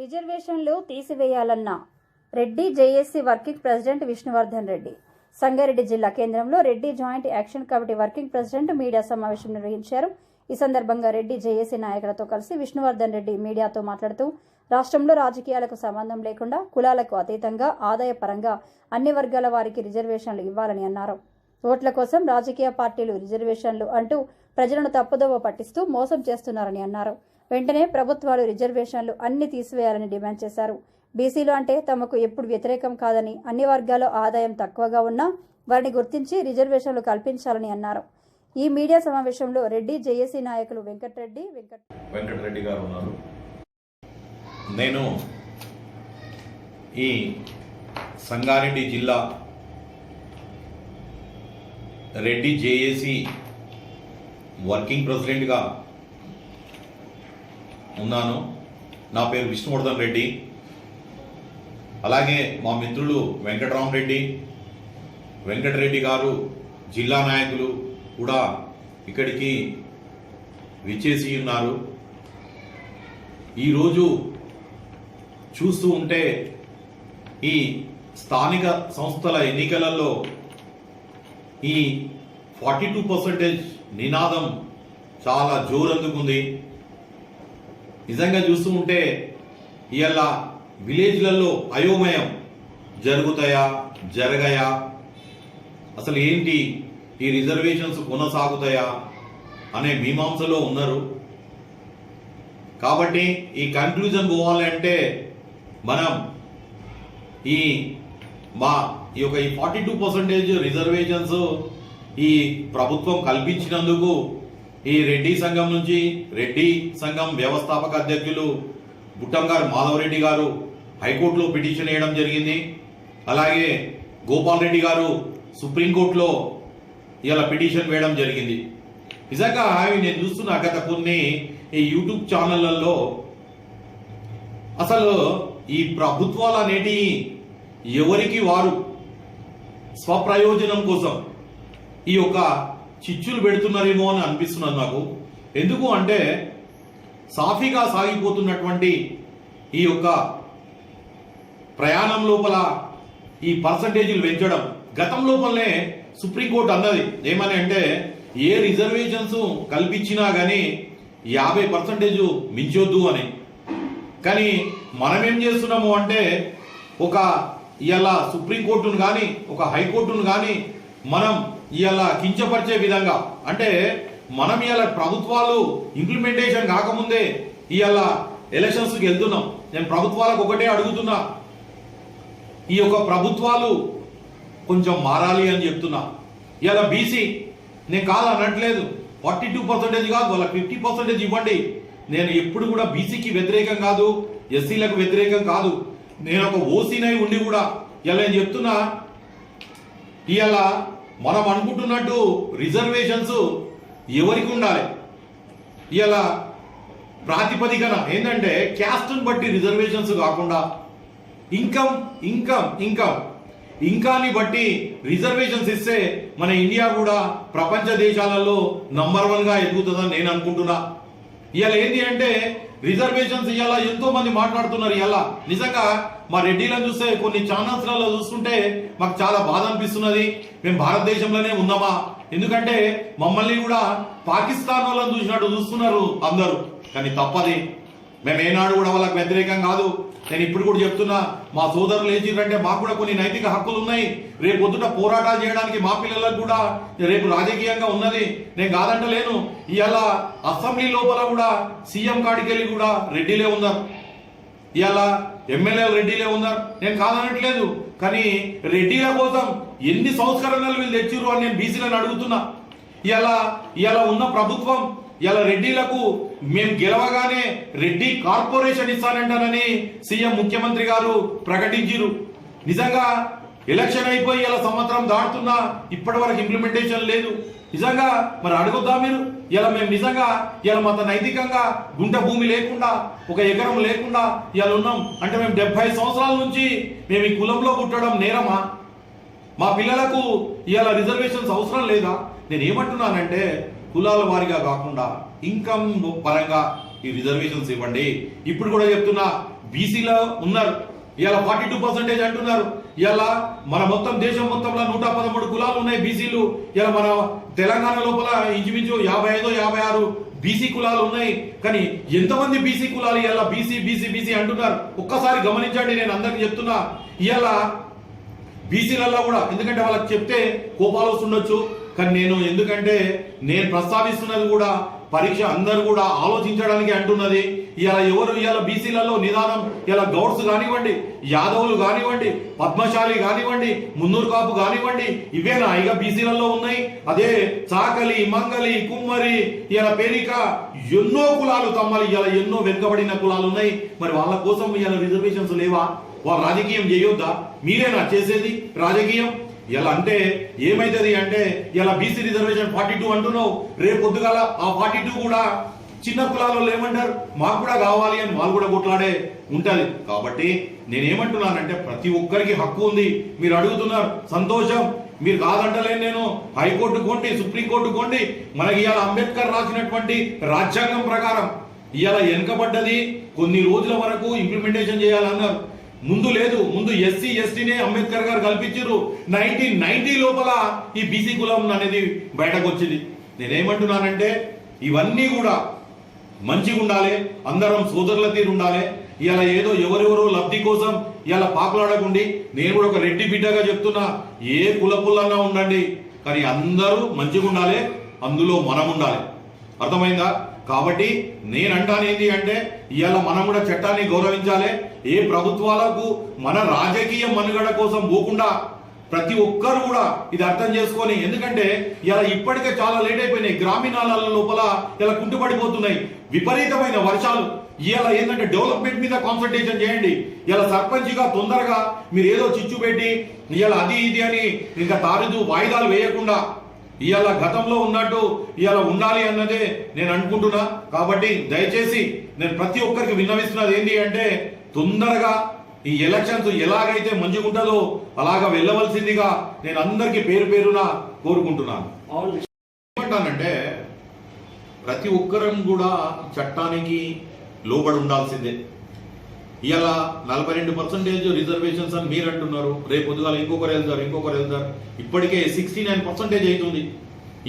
రిజర్వేషన్లు తీసివేయాలన్న Reddy JAC working president Vishnuvardhan Reddy. Sangareddy జిల్లా కేంద్రంలో Reddy joint action committee working president media సమావేశం నిర్వహించారు. ఈ సందర్భంగా రెడ్డి జేఏసీ నాయకులతో కలిసి విష్ణువర్ధన్ రెడ్డి మీడియాతో మాట్లాడుతూ రాష్ట్రంలో రాజకీయాలకు సంబంధం లేకుండా కులాలకు అతీతంగా ఆదాయ పరంగా అన్ని వర్గాల వారికి రిజర్వేషన్లు ఇవ్వాలని అన్నారు. ఓట్ల కోసం రాజకీయ పార్టీలు రిజర్వేషన్లు అంటూ ప్రజలను తప్పుదోవ పట్టిస్తూ మోసం చేస్తున్నారని అన్నారు. వెంటనే ప్రభుత్వాలు రిజర్వేషన్లు అన్ని తీసివేయాలని డిమాండ్ చేశారు. బీసీలు అంటే తమకు ఎప్పుడు వ్యతిరేకం కాదని అన్ని వర్గాల్లో ఆదాయం తక్కువగా ఉన్నా వారిని గుర్తించి రిజర్వేషన్లు కల్పించాలని అన్నారు. ఈ మీడియా సమావేశంలో రెడ్డి జేఏసీ నాయకులు వెంకటరెడ్డి వెంకటరెడ్డి గారు ఉన్నారు. నేను ఈ సంగారెడ్డి జిల్లా రెడ్డి జేఏసీ వర్కింగ్ ప్రెసిడెంట్గా ఉన్నాను. నా పేరు విష్ణువర్ధన్ రెడ్డి. అలాగే మా మిత్రులు వెంకటరామరెడ్డి వెంకటరెడ్డి గారు జిల్లా నాయకులు కూడా ఇక్కడికి విచ్చేసి ఉన్నారు. ఈరోజు చూస్తూ ఉంటే ఈ స్థానిక సంస్థల ఎన్నికలలో ఈ ఫార్టీ టూ పర్సెంటేజ్ నినాదం చాలా జోరందుకుంది. నిజంగా చూస్తూ ఉంటే ఇవాళ విలేజ్లలో అయోమయం జరుగుతాయా జరగయా? అసలు ఏంటి ఈ రిజర్వేషన్స్ కొనసాగుతాయా అనే మీమాంసలో ఉన్నారు. కాబట్టి ఈ కన్క్లూజన్ పోవాలంటే మనం ఈ మా ఈ యొక్క ఈ ఫార్టీ టూ పర్సెంటేజ్ రిజర్వేషన్స్ ఈ ప్రభుత్వం కల్పించినందుకు ఈ రెడ్డి సంఘం నుంచి రెడ్డి సంఘం వ్యవస్థాపక అధ్యక్షులు బుట్టంగారు మాధవరెడ్డి గారు హైకోర్టులో పిటిషన్ వేయడం జరిగింది. అలాగే గోపాల్ రెడ్డి గారు సుప్రీంకోర్టులో ఇలా పిటిషన్ వేయడం జరిగింది. నిజంగా అవి నేను చూస్తున్నా గత కొన్ని ఈ యూట్యూబ్ ఛానళ్ళలో అసలు ఈ ప్రభుత్వాలు అనేటి ఎవరికి వారు స్వప్రయోజనం కోసం ఈ యొక్క చిచ్చులు పెడుతున్నారేమో అని అనిపిస్తున్నది నాకు. ఎందుకు అంటే సాఫీగా సాగిపోతున్నటువంటి ఈ యొక్క ప్రయాణం లోపల ఈ పర్సంటేజీలు పెంచడం. గతం లోపలనే సుప్రీంకోర్టు అన్నది. ఏమని అంటే ఏ రిజర్వేషన్స్ కల్పించినా కానీ యాభై పర్సంటేజ్ మించొద్దు అని. కానీ మనం ఏం చేస్తున్నాము అంటే ఒక ఇలా సుప్రీంకోర్టును కానీ ఒక హైకోర్టును కానీ మనం ఇవాళ కించపరిచే విధంగా. అంటే మనం ఇవాళ ప్రభుత్వాలు ఇంప్లిమెంటేషన్ కాకముందే ఇవాళ ఎలక్షన్స్కి వెళ్తున్నాం. నేను ప్రభుత్వాలకు ఒకటే అడుగుతున్నా. ఈ యొక్క ప్రభుత్వాలు కొంచెం మారాలి అని చెప్తున్నా. ఇలా బీసీ నేను కాదు అనట్లేదు. ఫార్టీ టూ పర్సెంటేజ్ కాదు వాళ్ళకి ఫిఫ్టీ పర్సెంటేజ్ ఇవ్వండి. నేను ఎప్పుడు కూడా బీసీకి వ్యతిరేకం కాదు ఎస్సీలకు వ్యతిరేకం కాదు. నేను ఒక ఓసీనై ఉండి కూడా ఇలా నేను చెప్తున్నా. ఇవాళ మనం అనుకుంటున్నట్టు రిజర్వేషన్స్ ఎవరికి ఉండాలి? ఇలా ప్రాతిపదికన ఏంటంటే క్యాస్ట్ని బట్టి రిజర్వేషన్స్ కాకుండా ఇన్కమ్ ఇన్కమ్ ఇన్కమ్ ఇంకాని బట్టి రిజర్వేషన్స్ ఇస్తే మన ఇండియా కూడా ప్రపంచ దేశాలలో నంబర్ వన్గా ఎదుగుతుందని నేను అనుకుంటున్నా. ఇవాళ ఏంటి అంటే రిజర్వేషన్స్ ఇవాళ ఎంతో మంది మాట్లాడుతున్నారు ఎలా నిజంగా మా రెడ్డిలను చూస్తే కొన్ని ఛానల్స్లలో చూస్తుంటే మాకు చాలా బాధ అనిపిస్తున్నది. మేము భారతదేశంలోనే ఉన్నామా? ఎందుకంటే మమ్మల్ని కూడా పాకిస్తాన్ వాళ్ళని చూసినట్టు చూస్తున్నారు అందరూ. కానీ తప్పది మేము ఏనాడు కూడా వాళ్ళకి వ్యతిరేకం కాదు. నేను ఇప్పుడు కూడా చెప్తున్నా మా సోదరులు ఏం మాకు కూడా కొన్ని నైతిక హక్కులు ఉన్నాయి. రేపు పొద్దుట పోరాటాలు చేయడానికి మా పిల్లలకు కూడా రేపు రాజకీయంగా ఉన్నది. నేను కాదంటలేను. ఇవాళ అసెంబ్లీ లోపల కూడా సీఎం కాడికి వెళ్ళి కూడా రెడ్డిలే ఉన్నారు. ఇవాళ ఎమ్మెల్యేలు రెడ్డిలే ఉన్నారు. నేను కాదనట్లేదు. కానీ రెడ్డిల కోసం ఎన్ని సంస్కరణలు వీళ్ళు తెచ్చిర్రు అని నేను బీసీలను అడుగుతున్నా. ఇలా ఇలా ఉన్న ప్రభుత్వం ఇలా రెడ్డిలకు మేము గెలవగానే రెడ్డి కార్పొరేషన్ ఇస్తానంటానని సీఎం ముఖ్యమంత్రి గారు ప్రకటించారు నిజంగా ఎలక్షన్ అయిపోయి ఇలా సంవత్సరం దాటుతున్నా ఇప్పటి వరకు ఇంప్లిమెంటేషన్ లేదు. నిజంగా మరి అడుగుద్దా మీరు? ఇలా మేము నిజంగా ఇలా మత నైతికంగా గుంట భూమి లేకుండా ఒక ఎకరం లేకుండా ఇలా ఉన్నాం. అంటే మేము డెబ్బై సంవత్సరాల నుంచి మేము ఈ కులంలో పుట్టడం నేరమా? మా పిల్లలకు ఇవాళ రిజర్వేషన్స్ అవసరం లేదా? నేను ఏమంటున్నానంటే కులాల వారిగా కాకుండా ఇన్కమ్ పరంగా ఈ రిజర్వేషన్స్ ఇవ్వండి. ఇప్పుడు కూడా చెప్తున్నా బీసీలో ఉన్నారు. ఇవాళ ఫార్టీ టూ పర్సెంటేజ్ అంటున్నారు. ఇలా మన మొత్తం దేశం మొత్తంలో నూట పదమూడు కులాలు ఉన్నాయి బీసీలు ఇలా మన తెలంగాణ లోపల ఇంచుమించు యాభై ఐదో యాభై ఆరు బీసీ కులాలు ఉన్నాయి. కానీ ఎంతమంది బీసీ కులాలు ఇలా బీసీ బీసీ బీసీ అంటున్నారు? ఒక్కసారి గమనించండి నేను అందరికి చెప్తున్నా. ఇలా బీసీలలో కూడా ఎందుకంటే వాళ్ళకి చెప్తే కోపాలు వస్తుండొచ్చు. కానీ నేను ఎందుకంటే నేను ప్రస్తావిస్తున్నది కూడా పరీక్ష అందరూ కూడా ఆలోచించడానికి అంటున్నది. ఇలా ఎవరు ఇలా బీసీలలో నిదానం ఇలా గౌడ్స్ కానివ్వండి యాదవులు కానివ్వండి పద్మశాలి కానివ్వండి మున్నూరు కాపు కానివ్వండి ఇవేనా? ఇక బీసీలలో ఉన్నాయి. అదే చాకలి మంగలి కుమ్మరి ఇలా పేరిక ఎన్నో కులాలు తమ్మలి. ఇలా ఎన్నో వెనుకబడిన కులాలు ఉన్నాయి. మరి వాళ్ళ కోసం ఇలా రిజర్వేషన్స్ లేవా? వాళ్ళు రాజకీయం చేయొద్దా? మీరేనా చేసేది? రాజకీయం? ఇలా అంటే ఏమైతుంది అంటే ఇలా బీసీ రిజర్వేషన్ ఫార్టీ టూ అంటున్నావు. రేపు పొద్దుగాల ఆ ఫార్టీ టూ కూడా చిన్న కులాలలో ఏమంటారు? మాకు కూడా కావాలి అని వాళ్ళు కూడా కొట్లాడే ఉంటుంది. కాబట్టి నేనేమంటున్నానంటే ప్రతి ఒక్కరికి హక్కు ఉంది. మీరు అడుగుతున్నారు సంతోషం. మీరు కాదంటలేను నేను. హైకోర్టు కొండి సుప్రీంకోర్టు కొండి మనకి ఇవాళ అంబేద్కర్ రాసినటువంటి రాజ్యాంగం ప్రకారం ఇవాళ వెనుకబడ్డది. కొన్ని రోజుల వరకు ఇంప్లిమెంటేషన్ చేయాలన్నారు. ముందు లేదు ముందు ఎస్సీ ఎస్టీనే అంబేద్కర్ గారు కల్పించారు. నైన్టీన్ నైన్టీ లోపల ఈ బీసీ కులం అనేది బయటకు వచ్చింది నేనేమంటున్నానంటే ఇవన్నీ కూడా మంచిగా ఉండాలి అందరం సోదరుల తీరు ఉండాలి. ఇలా ఏదో ఎవరెవరో లబ్ధి కోసం ఇలా పాకులాడకుండి నేను కూడా ఒక రెడ్డి బిడ్డగా చెప్తున్నా ఏ కుల పుల్లన్నా ఉండండి. కానీ అందరూ మంచిగా ఉండాలి అందులో మనం ఉండాలి అర్థమైందా? కాబట్టి నేను అంటాను ఏంటి అంటే ఇవాళ మనం కూడా చట్టాన్ని గౌరవించాలి. ఏ ప్రభుత్వాలకు మన రాజకీయ మనుగడ కోసం పోకుండా ప్రతి ఒక్కరు కూడా ఇది అర్థం చేసుకొని ఎందుకంటే ఇలా ఇప్పటికే చాలా లేట్ అయిపోయినాయి. గ్రామీణాల లోపల ఇలా కుంటుపడిపోతున్నాయి. విపరీతమైన వర్షాలు. ఇలా ఏంటంటే డెవలప్మెంట్ మీద కాన్సన్ట్రేషన్ చేయండి. ఇలా సర్పంచ్గా తొందరగా మీరు ఏదో చిచ్చు పెట్టి ఇలా అది ఇది అని ఇంకా తారుదు వాయిదాలు వేయకుండా ఇవాళ గతంలో ఉన్నట్టు ఇవాళ ఉండాలి అన్నదే నేను అనుకుంటున్నా. కాబట్టి దయచేసి నేను ప్రతి ఒక్కరికి విన్నవిస్తున్నది ఏంటి అంటే తొందరగా ఈ ఎలక్షన్స్ ఎలాగైతే మంచిగా ఉంటుందో అలాగా వెళ్ళవలసిందిగా నేను అందరికీ పేరు పేరున కోరుకుంటున్నాను. ఏమంటానంటే ప్రతి ఒక్కరం కూడా చట్టానికి లోబడి ఉండాల్సిందే. ఇలా నలభై రెండు పర్సెంటేజ్ రిజర్వేషన్స్ అని మీరు అంటున్నారు. రేపు పొద్దుగాల ఇంకొకరు వెళ్తారు ఇంకొకరు వెళ్తారు. ఇప్పటికే సిక్స్టీ నైన్ పర్సెంటేజ్ అవుతుంది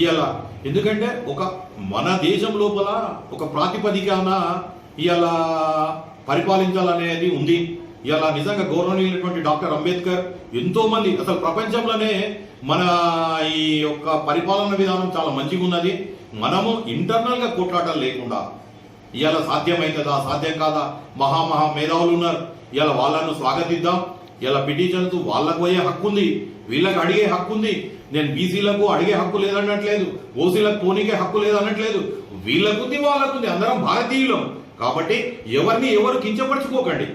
ఇవాళ ఎందుకంటే ఒక మన దేశం లోపల ఒక ప్రాతిపదికన ఇవాళ పరిపాలించాలనేది ఉంది. ఇవాళ నిజంగా గౌరవనీయులైనటువంటి డాక్టర్ అంబేద్కర్ ఎంతో మంది అసలు ప్రపంచంలోనే మన ఈ యొక్క పరిపాలన విధానం చాలా మంచిగా ఉన్నది మనము ఇంటర్నల్గా కొట్లాటలు లేకుండా ఇవాళ సాధ్యమవుతుందా సాధ్యం కాదా? మహా మహా మేధావులు ఉన్నారు. ఇవాళ వాళ్ళను స్వాగతిద్దాం. ఇలా పిటిషన్స్ వాళ్ళకు పోయే హక్కు ఉంది వీళ్ళకి అడిగే హక్కు ఉంది నేను బీసీలకు అడిగే హక్కు లేదన్నట్లేదు. ఓసీలకు పోనీకే హక్కు లేదన్నట్లేదు. వీళ్ళకుంది వాళ్ళకుంది అందరం భారతీయులం. కాబట్టి ఎవరిని ఎవరు కించపరచుకోకండి.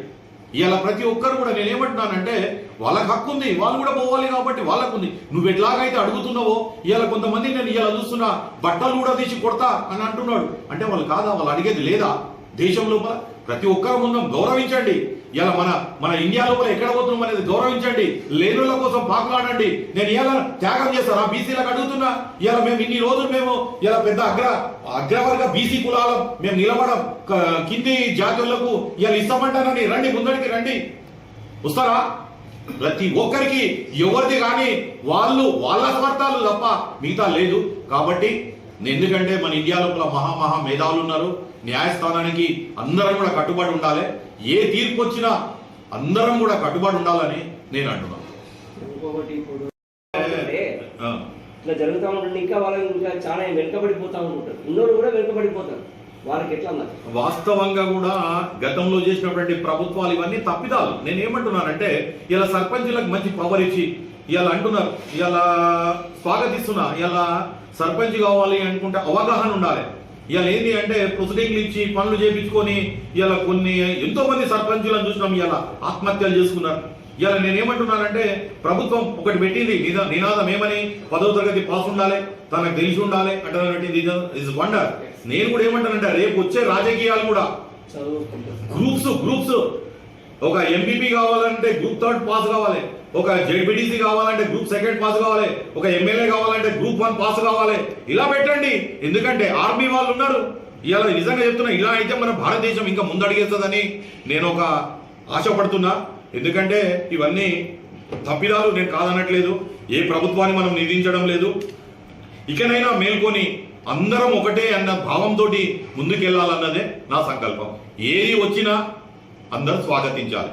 ఇలా ప్రతి ఒక్కరు కూడా నేనేమంటున్నానంటే వాళ్ళకి హక్కు ఉంది వాళ్ళు కూడా పోవాలి కాబట్టి వాళ్ళకు ఉంది. నువ్వు ఎట్లాగైతే అడుగుతున్నావో ఇవాళ కొంతమంది నేను ఇలా చూస్తున్నా బట్టలు కూడా తీసి కొడతా అని అంటున్నాడు. అంటే వాళ్ళు కాదా? వాళ్ళు అడిగేది లేదా? దేశం లోపల ప్రతి ఒక్కరు ముందు గౌరవించండి. ఇలా మన మన ఇండియా లోపల ఎక్కడ పోతున్నాం అనేది గౌరవించండి. లేనుల కోసం పాకులాడండి. నేను ఇలా త్యాగం చేస్తాను ఆ బీసీలకు అడుగుతున్నా. ఇలా మేము ఇన్ని రోజులు మేము ఇలా పెద్ద అగ్ర అగ్రవర్గ బీసీ కులాల మేము నిలబడం. కింది జాతులకు ఇలా ఇస్తామంటానని రండి ముందడికి రండి. వస్తారా? ప్రతి ఒక్కరికి ఎవరిది కానీ వాళ్ళు వాళ్ళ స్వార్థాలు తప్ప మిగతా లేదు. కాబట్టి ఎందుకంటే మన ఇండియా లోపల మహా మహా మేధావులు ఉన్నారు. న్యాయస్థానానికి అందరం కూడా కట్టుబడి ఉండాలి. ఏ తీర్పు వచ్చినా అందరం కూడా కట్టుబడి ఉండాలని నేను అంటున్నాను ఇట్లా జరుగుతూ ఉంటుంది ఇంకా వాళ్ళు ఇంకా చాలా వెనుకబడిపోతా ఉంటారు ఉన్నోళ్ళు కూడా వెనుకబడిపోతారు. వాళ్ళకి ఎట్లా వాస్తవంగా కూడా గతంలో చేసినటువంటి ప్రభుత్వాలు ఇవన్నీ తప్పిదాలు. నేను ఏమంటున్నానంటే ఇలా సర్పంచులకు మంచి పవర్ ఇచ్చి ఇలా అంటున్నారు. ఇలా స్వాగతిస్తున్నా. ఇలా సర్పంచ్ కావాలి అనుకుంటే అవగాహన ఉండాలి. ఇలా ఏంటి అంటే ప్రొసీడింగ్లు ఇచ్చి పనులు చేపించుకొని ఇలా కొన్ని ఎంతో మంది సర్పంచులను చూసినాం ఇలా ఆత్మహత్యలు చేసుకున్నారు. ఇలా నేనేమంటున్నానంటే ప్రభుత్వం ఒకటి పెట్టింది. నిదా నినాదం ఏమని? పదో తరగతి పాస్ ఉండాలి. తనకు తెలిసి ఉండాలి. అంటే ఇస్ వండర్. నేను కూడా ఏమంటానంటే రేపు వచ్చే రాజకీయాలు కూడా. Groups groups. ఒక ఎంపీపీ కావాలంటే గ్రూప్ థర్డ్ పాస్ కావాలి. ఒక జెడ్పీటీసీ కావాలంటే గ్రూప్ సెకండ్ పాస్ కావాలి. ఒక ఎమ్మెల్యే కావాలంటే గ్రూప్ వన్ పాస్ కావాలి. ఇలా పెట్టండి. ఎందుకంటే ఆర్మీ వాళ్ళు ఉన్నారు. ఇవాళ నిజంగా చెప్తున్నా ఇలా అయితే మన భారతదేశం ఇంకా ముందడిగేస్తుందని నేను ఒక ఆశపడుతున్నా. ఎందుకంటే ఇవన్నీ తప్పిదాలు నేను కాదనట్లేదు. ఏ ప్రభుత్వాన్ని మనం నిధించడం లేదు. ఇకనైనా మేల్కొని అందరం ఒకటే అన్న భావంతో ముందుకెళ్ళాలన్నదే నా సంకల్పం. ఏది వచ్చినా అందరూ స్వాగతించాలి.